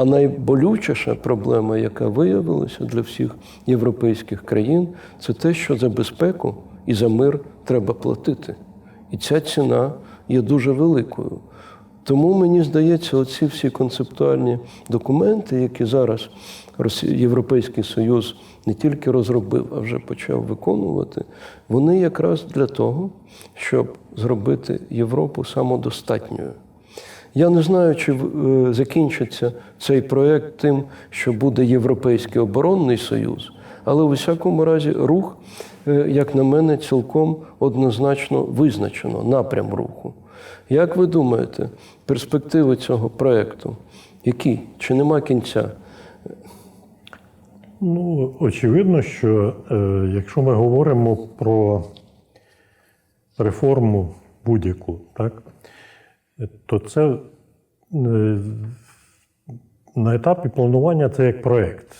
А найболючіша проблема, яка виявилася для всіх європейських країн, це те, що за безпеку і за мир треба платити. І ця ціна є дуже великою. Тому мені здається, оці всі концептуальні документи, які зараз Європейський Союз не тільки розробив, а вже почав виконувати, вони якраз для того, щоб зробити Європу самодостатньою. Я не знаю, чи е, закінчиться цей проект тим, що буде Європейський оборонний союз, але у всякому разі рух, е, як на мене, цілком однозначно визначено напрям руху. Як ви думаєте, перспективи цього проекту? Які? Чи нема кінця? Ну, очевидно, що е, якщо ми говоримо про реформу будь-яку, так, то це е, на етапі планування це як проєкт.